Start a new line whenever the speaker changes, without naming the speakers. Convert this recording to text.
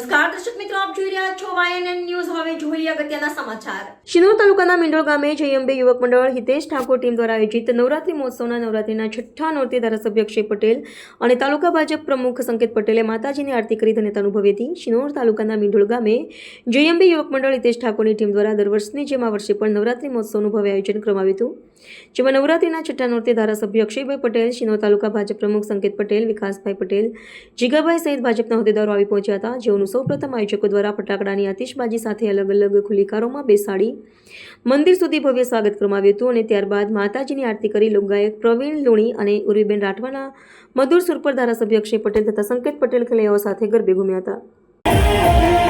રહ્યા છો YNN news હવે જોઈએ અગત્યના સમાચાર.
શિનોર તાલુકાના મિંડોળ ગામે જયંબે યુવક મંડળ હિતેશ ઠાકોર ટીમ દ્વારા આયોજિત નવરાત્રી મહોત્સવના નવરાત્રીના છઠ્ઠા નોરતે ધારાસભ્ય અક્ષય પટેલ અને તાલુકા ભાજપ પ્રમુખ સંકેત પટેલે માતાજીની આરતી કરી ધન્યતા અનુભવી હતી. શિનોર તાલુકાના મિંડોળ ગામે જયંબે યુવક મંડળ હિતેશ ઠાકોરની ટીમ દ્વારા દર વર્ષની જેમ આ વર્ષે પણ નવરાત્રી મહોત્સવનું ભવ્ય આયોજન કરવામાં આવ્યું હતું. જેમાં નવરાત્રીના છઠ્ઠા નોરતે ધારાસભ્ય અક્ષયભાઈ પટેલ, શિનોર તાલુકા ભાજપ પ્રમુખ સંકેત પટેલ, વિકાસભાઈ પટેલ, જીગાભાઈ સહિત ભાજપના હોદ્દેદારો આવી પહોંચ્યા હતા. જેઓનું સૌપ્રથમ આયોજકો દ્વારા ફટાકડાની આતિશબાજી સાથે અલગ અલગ ખુલ્લી કારોમાં બેસાડી મંદિર સુધી ભવ્ય સ્વાગત કરવામાં આવ્યું હતું અને ત્યારબાદ માતાજીની આરતી કરી લોકગાયક પ્રવીણ લુણી અને ઉર્વીબેન રાઠવાના મધુર સુર પર ધારાસભ્ય અક્ષય પટેલ તથા સંકેત પટેલ ખેલૈયાઓ સાથે ગરબે ઘૂમ્યા હતા.